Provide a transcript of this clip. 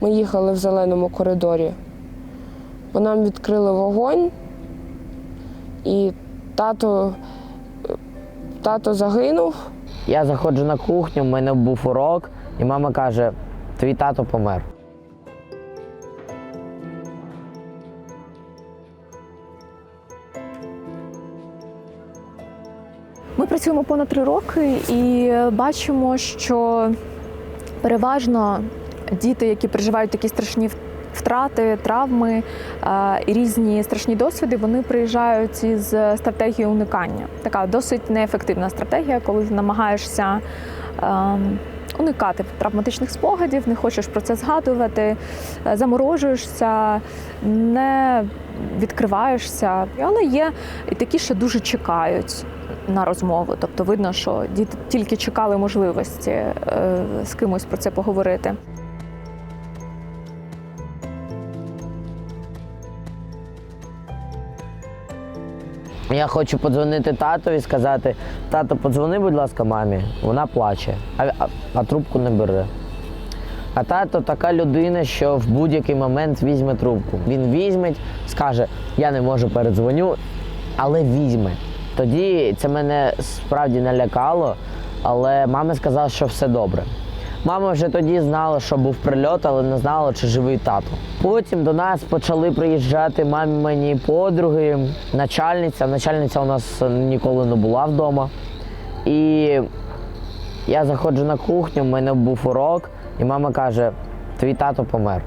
Ми їхали в зеленому коридорі. По нам відкрили вогонь, і тато, тато загинув. Я заходжу на кухню, в мене був урок, і мама каже: твій тато помер. Ми працюємо понад три роки і бачимо, що переважно діти, які переживають такі страшні втрати, травми е, і різні страшні досвіди, вони приїжджають із стратегією уникання. Така досить неефективна стратегія, коли ти намагаєшся. ем, Уникати травматичних спогадів, не хочеш про це згадувати, е, заморожуєшся, не відкриваєшся. Але є і такі, що дуже чекають на розмову. Тобто видно, що діти тільки чекали можливості е, з кимось про це поговорити. Я хочу подзвонити татові і сказати: тато, подзвони, будь ласка, мамі. Вона плаче, а, а, а трубку не бере. А тато така людина, що в будь-який момент візьме трубку. Він візьме, скаже, я не можу передзвоню, але візьме. Тоді це мене справді налякало, але мама сказала, що все добре. Мама вже тоді знала, що був прильот, але не знала, чи живий тато. Потім до нас почали приїжджати мамі подруги, начальниця. Начальниця у нас ніколи не була вдома. І я заходжу на кухню, в мене був урок, і мама каже: твій тато помер.